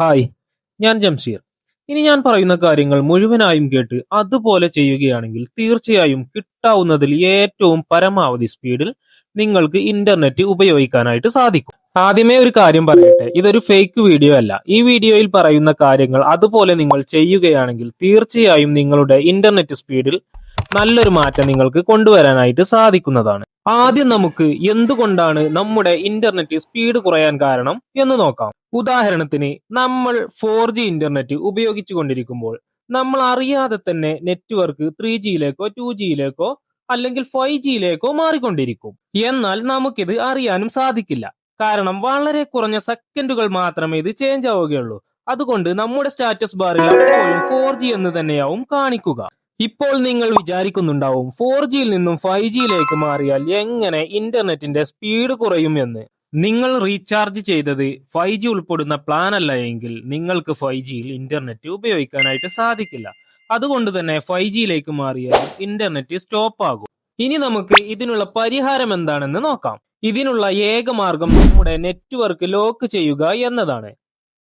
Hi ഞാൻ ജംഷീർ. ഇനി ഞാൻ പറയുന്ന കാര്യങ്ങൾ മുഴുവനായും കേട്ട് അതുപോലെ ചെയ്യുകയാണെങ്കിൽ തീർച്ചയായും കിട്ടാവുന്നതിൽ ഏറ്റവും പരമാവധി സ്പീഡിൽ നിങ്ങൾക്ക് ഇന്റർനെറ്റ് ഉപയോഗിക്കാനായിട്ട് സാധിക്കും. ആദ്യമേ ഒരു കാര്യം പറയട്ടെ ഇതൊരു ഫേക്ക് വീഡിയോ അല്ല. ഈ വീഡിയോയിൽ പറയുന്ന കാര്യങ്ങൾ അതുപോലെ നിങ്ങൾ ചെയ്യുകയാണെങ്കിൽ തീർച്ചയായും നിങ്ങളുടെ ഇന്റർനെറ്റ് സ്പീഡിൽ നല്ലൊരു മാറ്റം നിങ്ങൾക്ക് കൊണ്ടുവരാനായിട്ട് സാധിക്കുന്നതാണ്. ആദ്യം നമുക്ക് എന്തുകൊണ്ടാണ് നമ്മുടെ ഇന്റർനെറ്റ് സ്പീഡ് കുറയാൻ കാരണം എന്ന് നോക്കാം. ഉദാഹരണത്തിന് നമ്മൾ ഫോർ ജി ഇന്റർനെറ്റ് ഉപയോഗിച്ചു കൊണ്ടിരിക്കുമ്പോൾ നമ്മൾ അറിയാതെ തന്നെ നെറ്റ്വർക്ക് ത്രീ ജിയിലേക്കോ ടു ജിയിലേക്കോ അല്ലെങ്കിൽ ഫൈവ് ജിയിലേക്കോ മാറിക്കൊണ്ടിരിക്കും. എന്നാൽ നമുക്കിത് അറിയാനും സാധിക്കില്ല. കാരണം വളരെ കുറഞ്ഞ സെക്കൻഡുകൾ മാത്രമേ ഇത് ചേഞ്ച് ആവുകയുള്ളൂ. അതുകൊണ്ട് നമ്മുടെ സ്റ്റാറ്റസ് ബാറിൽ അപ്പോഴും ഫോർ ജി എന്ന് തന്നെയാവും കാണിക്കുക. ഇപ്പോൾ നിങ്ങൾ വിചാരിക്കുന്നുണ്ടാവും ഫോർ ജിയിൽ നിന്നും ഫൈവ് ജിയിലേക്ക് മാറിയാൽ എങ്ങനെ ഇന്റർനെറ്റിന്റെ സ്പീഡ് കുറയും എന്ന്. നിങ്ങൾ റീചാർജ് ചെയ്തത് ഫൈവ് ജി ഉൾപ്പെടുന്ന പ്ലാൻ അല്ല എങ്കിൽ നിങ്ങൾക്ക് ഫൈവ് ജിയിൽ ഇന്റർനെറ്റ് ഉപയോഗിക്കാനായിട്ട് സാധിക്കില്ല. അതുകൊണ്ട് തന്നെ ഫൈവ് ജിയിലേക്ക് മാറിയാൽ ഇന്റർനെറ്റ് സ്റ്റോപ്പ് ആകും. ഇനി നമുക്ക് ഇതിനുള്ള പരിഹാരം എന്താണെന്ന് നോക്കാം. ഇതിനുള്ള ഏക മാർഗം നമ്മുടെ നെറ്റ്വർക്ക് ലോക്ക് ചെയ്യുക എന്നതാണ്.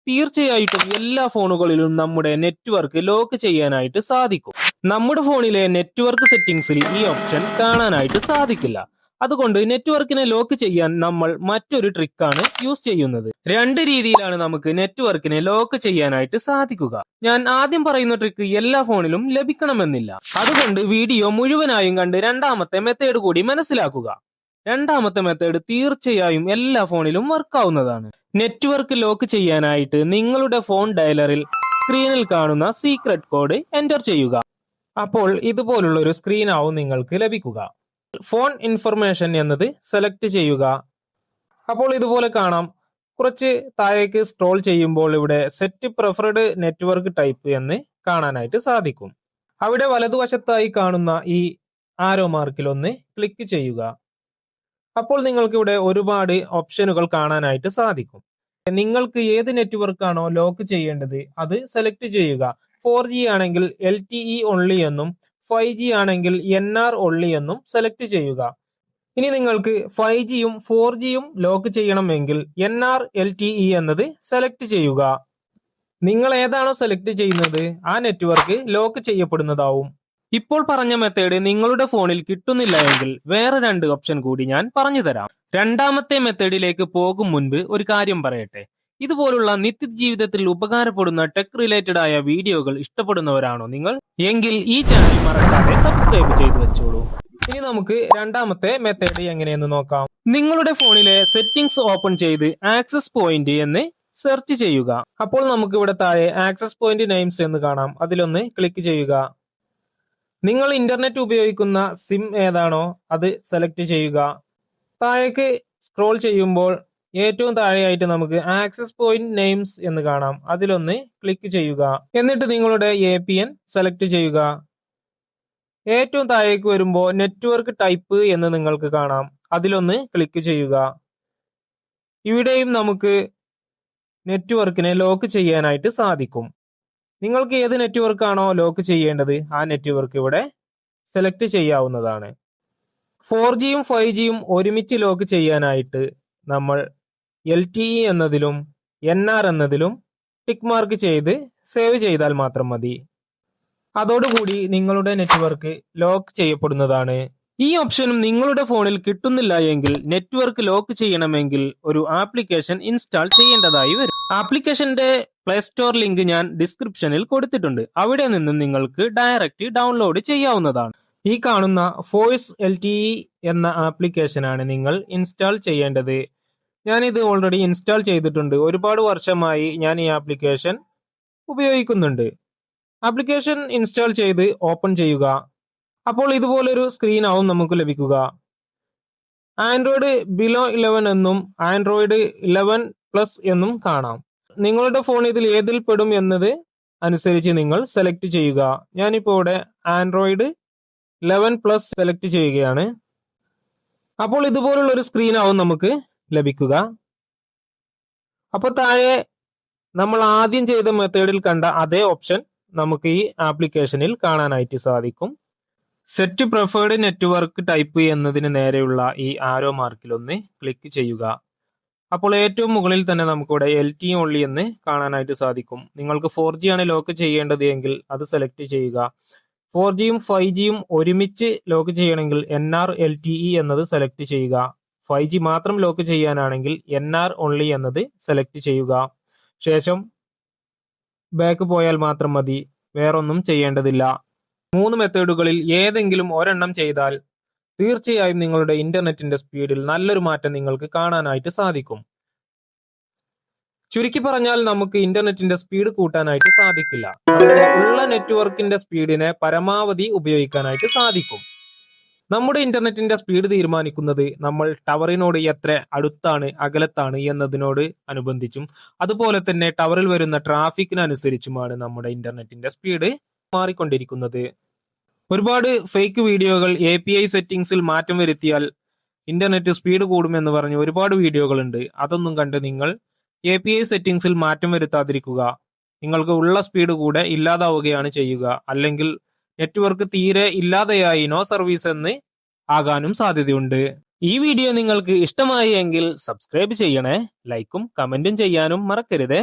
തീർച്ചയായിട്ടും എല്ലാ ഫോണുകളിലും നമ്മുടെ നെറ്റ്വർക്ക് ലോക്ക് ചെയ്യാനായിട്ട് സാധിക്കും. നമ്മുടെ ഫോണിലെ നെറ്റ്വർക്ക് സെറ്റിംഗ്സിൽ ഈ ഓപ്ഷൻ കാണാനായിട്ട് സാധിക്കില്ല. അതുകൊണ്ട് നെറ്റ്വർക്കിനെ ലോക്ക് ചെയ്യാൻ നമ്മൾ മറ്റൊരു ട്രിക്കാണ് യൂസ് ചെയ്യുന്നത്. രണ്ട് രീതിയിലാണ് നമുക്ക് നെറ്റ്വർക്കിനെ ലോക്ക് ചെയ്യാനായിട്ട് സാധിക്കുക. ഞാൻ ആദ്യം പറയുന്ന ട്രിക്ക് എല്ലാ ഫോണിലും ലഭിക്കണമെന്നില്ല. അതുകൊണ്ട് വീഡിയോ മുഴുവനായും കണ്ട് രണ്ടാമത്തെ മെത്തേഡ് കൂടി മനസ്സിലാക്കുക. രണ്ടാമത്തെ മെത്തേഡ് തീർച്ചയായും എല്ലാ ഫോണിലും വർക്ക് ആവുന്നതാണ്. നെറ്റ്വർക്ക് ലോക്ക് ചെയ്യാനായിട്ട് നിങ്ങളുടെ ഫോൺ ഡയലറിൽ സ്ക്രീനിൽ കാണുന്ന സീക്രട്ട് കോഡ് എന്റർ ചെയ്യുക. അപ്പോൾ ഇതുപോലുള്ള ഒരു സ്ക്രീൻ ആവും നിങ്ങൾക്ക് ലഭിക്കുക. ഫോൺ ഇൻഫർമേഷൻ എന്നത് സെലക്ട് ചെയ്യുക. അപ്പോൾ ഇതുപോലെ കാണാം. കുറച്ച് താഴേക്ക് സ്ക്രോൾ ചെയ്യുമ്പോൾ ഇവിടെ സെറ്റ് പ്രിഫർഡ് നെറ്റ്വർക്ക് ടൈപ്പ് എന്ന് കാണാനായിട്ട് സാധിക്കും. അവിടെ വലതുവശത്തായി കാണുന്ന ഈ ആരോ മാർക്കിൽ ഒന്ന് ക്ലിക്ക് ചെയ്യുക. അപ്പോൾ നിങ്ങൾക്ക് ഇവിടെ ഒരുപാട് ഓപ്ഷനുകൾ കാണാനായിട്ട് സാധിക്കും. നിങ്ങൾക്ക് ഏത് നെറ്റ്വർക്ക് ആണോ ലോക്ക് ചെയ്യേണ്ടത് അത് സെലക്ട് ചെയ്യുക. ഫോർ ജി ആണെങ്കിൽ എൽ ടി ഇ എന്നും ഫൈവ് ജി ആണെങ്കിൽ എൻ ആർ ഒൺലി എന്നും സെലക്ട് ചെയ്യുക. ഇനി നിങ്ങൾക്ക് ഫൈവ് ജിയും ഫോർ ജിയും ലോക്ക് ചെയ്യണമെങ്കിൽ N R L T E എന്നത് സെലക്ട് ചെയ്യുക. നിങ്ങൾ ഏതാണോ സെലക്ട് ചെയ്യുന്നത് ആ നെറ്റ്വർക്ക് ലോക്ക് ചെയ്യപ്പെടുന്നതാവും. ഇപ്പോൾ പറഞ്ഞ മെത്തേഡ് നിങ്ങളുടെ ഫോണിൽ കിട്ടുന്നില്ല എങ്കിൽ വേറെ രണ്ട് ഓപ്ഷൻ കൂടി ഞാൻ പറഞ്ഞു തരാം. രണ്ടാമത്തെ മെത്തേഡിലേക്ക് പോകും മുൻപ് ഒരു കാര്യം പറയട്ടെ. ഇതുപോലുള്ള നിത്യജീവിതത്തിൽ ഉപകാരപ്പെടുന്ന ടെക് റിലേറ്റഡ് ആയ വീഡിയോകൾ ഇഷ്ടപ്പെടുന്നവരാണോ നിങ്ങൾ? എങ്കിൽ ഈ ചാനൽ മറക്കാതെ സബ്സ്ക്രൈബ് ചെയ്തു വെച്ചോളൂ. ഇനി നമുക്ക് രണ്ടാമത്തെ മെത്തേഡ് എങ്ങനെയെന്ന് നോക്കാം. നിങ്ങളുടെ ഫോണിലെ സെറ്റിംഗ്സ് ഓപ്പൺ ചെയ്ത് ആക്സസ് പോയിന്റ് എന്ന് സെർച്ച് ചെയ്യുക. അപ്പോൾ നമുക്ക് ഇവിടെ താഴെ ആക്സസ് പോയിന്റ് നെയിംസ് എന്ന് കാണാം. അതിലൊന്ന് ക്ലിക്ക് ചെയ്യുക. നിങ്ങൾ ഇന്റർനെറ്റ് ഉപയോഗിക്കുന്ന സിം ഏതാണോ അത് സെലക്ട് ചെയ്യുക. താഴേക്ക് സ്ക്രോൾ ചെയ്യുമ്പോൾ ഏറ്റവും താഴെയായിട്ട് നമുക്ക് ആക്സസ് പോയിന്റ് നെയിംസ് എന്ന് കാണാം. അതിലൊന്ന് ക്ലിക്ക് ചെയ്യുക. എന്നിട്ട് നിങ്ങളുടെ എ പി എൻ സെലക്ട് ചെയ്യുക. ഏറ്റവും താഴേക്ക് വരുമ്പോൾ നെറ്റ്വർക്ക് ടൈപ്പ് എന്ന് നിങ്ങൾക്ക് കാണാം. അതിലൊന്ന് ക്ലിക്ക് ചെയ്യുക. ഇവിടെയും നമുക്ക് നെറ്റ്വർക്കിനെ ലോക്ക് ചെയ്യാനായിട്ട് സാധിക്കും. നിങ്ങൾക്ക് ഏത് നെറ്റ്വർക്ക് ആണോ ലോക്ക് ചെയ്യേണ്ടത് ആ നെറ്റ്വർക്ക് ഇവിടെ സെലക്ട് ചെയ്യാവുന്നതാണ്. ഫോർ ജിയും ഫൈവ് ജിയും ഒരുമിച്ച് ലോക്ക് ചെയ്യാനായിട്ട് നമ്മൾ എൽ ടി ഇ എന്നതിലും എൻ ആർ എന്നതിലും ടിക്ക് മാർക്ക് ചെയ്ത് സേവ് ചെയ്താൽ മാത്രം മതി. അതോടുകൂടി നിങ്ങളുടെ നെറ്റ്വർക്ക് ലോക്ക് ചെയ്യപ്പെടുന്നതാണ്. ഈ ഓപ്ഷനും നിങ്ങളുടെ ഫോണിൽ കിട്ടുന്നില്ല എങ്കിൽ നെറ്റ്വർക്ക് ലോക്ക് ചെയ്യണമെങ്കിൽ ഒരു ആപ്ലിക്കേഷൻ ഇൻസ്റ്റാൾ ചെയ്യേണ്ടതായി വരും. ആപ്ലിക്കേഷന്റെ പ്ലേ സ്റ്റോർ ലിങ്ക് ഞാൻ ഡിസ്ക്രിപ്ഷനിൽ കൊടുത്തിട്ടുണ്ട്. അവിടെ നിന്ന് നിങ്ങൾക്ക് ഡയറക്റ്റ് ഡൗൺലോഡ് ചെയ്യാവുന്നതാണ്. ഈ കാണുന്ന ഫോഴ്സ് എൽ ടി എന്ന ആപ്ലിക്കേഷനാണ് നിങ്ങൾ ഇൻസ്റ്റാൾ ചെയ്യേണ്ടത്. ഞാനിത് ഓൾറെഡി ഇൻസ്റ്റാൾ ചെയ്തിട്ടുണ്ട്. ഒരുപാട് വർഷമായി ഞാൻ ഈ ആപ്ലിക്കേഷൻ ഉപയോഗിക്കുന്നുണ്ട്. ആപ്ലിക്കേഷൻ ഇൻസ്റ്റാൾ ചെയ്ത് ഓപ്പൺ ചെയ്യുക. അപ്പോൾ ഇതുപോലൊരു സ്ക്രീനാവും നമുക്ക് ലഭിക്കുക. ആൻഡ്രോയിഡ് ബിലോ ഇലവൻ എന്നും ആൻഡ്രോയിഡ് ഇലവൻ പ്ലസ് എന്നും കാണാം. നിങ്ങളുടെ ഫോൺ ഇതിൽ ഏതിൽ പെടും എന്നത് അനുസരിച്ച് നിങ്ങൾ സെലക്ട് ചെയ്യുക. ഞാനിപ്പോൾ ഇവിടെ ആൻഡ്രോയിഡ് ലെവൻ പ്ലസ് സെലക്ട് ചെയ്യുകയാണ്. അപ്പോൾ ഇതുപോലുള്ള ഒരു സ്ക്രീൻ ആവും നമുക്ക് ലഭിക്കുക. അപ്പോൾ താഴെ നമ്മൾ ആദ്യം ചെയ്ത മെത്തേഡിൽ കണ്ട അതേ ഓപ്ഷൻ നമുക്ക് ഈ ആപ്ലിക്കേഷനിൽ കാണാനായിട്ട് സാധിക്കും. സെറ്റ് പ്രിഫേർഡ് നെറ്റ്വർക്ക് ടൈപ്പ് എന്നതിന് നേരെയുള്ള ഈ ആരോ മാർക്കിൽ ഒന്ന് ക്ലിക്ക് ചെയ്യുക. അപ്പോൾ ഏറ്റവും മുകളിൽ തന്നെ നമുക്കിവിടെ എൽ ടി ഓൺലി എന്ന് കാണാനായിട്ട് സാധിക്കും. നിങ്ങൾക്ക് ഫോർ ജി ആണ് ലോക്ക് ചെയ്യേണ്ടത് എങ്കിൽ അത് സെലക്ട് ചെയ്യുക. ഫോർ ജിയും ഫൈവ് ജിയും ഒരുമിച്ച് ലോക്ക് ചെയ്യണമെങ്കിൽ N R L T E എന്നത് സെലക്ട് ചെയ്യുക. ഫൈവ് ജി മാത്രം ലോക്ക് ചെയ്യാനാണെങ്കിൽ എൻ ആർ ഓൺലി എന്നത് സെലക്ട് ചെയ്യുക. ശേഷം ബാക്ക് പോയാൽ മാത്രം മതി. വേറൊന്നും ചെയ്യേണ്ടതില്ല. മൂന്ന് മെത്തേഡുകളിൽ ഏതെങ്കിലും ഒരെണ്ണം ചെയ്താൽ തീർച്ചയായും നിങ്ങളുടെ ഇന്റർനെറ്റിന്റെ സ്പീഡിൽ നല്ലൊരു മാറ്റം നിങ്ങൾക്ക് കാണാനായിട്ട് സാധിക്കും. ചുരുക്കി പറഞ്ഞാൽ നമുക്ക് ഇന്റർനെറ്റിന്റെ സ്പീഡ് കൂട്ടാനായിട്ട് സാധിക്കില്ല. ഉള്ള നെറ്റ്വർക്കിന്റെ സ്പീഡിനെ പരമാവധി ഉപയോഗിക്കാനായിട്ട് സാധിക്കും. നമ്മുടെ ഇന്റർനെറ്റിന്റെ സ്പീഡ് തീരുമാനിക്കുന്നത് നമ്മൾ ടവറിനോട് എത്ര അടുത്താണ് അകലത്താണ് എന്നതിനോട് അനുബന്ധിച്ചും അതുപോലെ തന്നെ ടവറിൽ വരുന്ന ട്രാഫിക്കിനനുസരിച്ചുമാണ് നമ്മുടെ ഇന്റർനെറ്റിന്റെ സ്പീഡ് മാറിക്കൊണ്ടിരിക്കുന്നത്. ഒരുപാട് ഫേക്ക് വീഡിയോകൾ എ പി ഐ സെറ്റിംഗ്സിൽ മാറ്റം വരുത്തിയാൽ ഇന്റർനെറ്റ് സ്പീഡ് കൂടുമെന്ന് പറഞ്ഞ് ഒരുപാട് വീഡിയോകളുണ്ട്. അതൊന്നും കണ്ട് നിങ്ങൾ എ പി ഐ സെറ്റിംഗ്സിൽ മാറ്റം വരുത്താതിരിക്കുക. നിങ്ങൾക്ക് ഉള്ള സ്പീഡ് കൂടെ ഇല്ലാതാവുകയാണ് ചെയ്യുക. അല്ലെങ്കിൽ നെറ്റ്വർക്ക് തീരെ ഇല്ലാതെയായി നോ സർവീസ് എന്ന് ആകാനും സാധ്യതയുണ്ട്. ഈ വീഡിയോ നിങ്ങൾക്ക് ഇഷ്ടമായി എങ്കിൽ സബ്സ്ക്രൈബ് ചെയ്യണേ ലൈക്കും കമന്റും ചെയ്യാനും മറക്കരുതേ.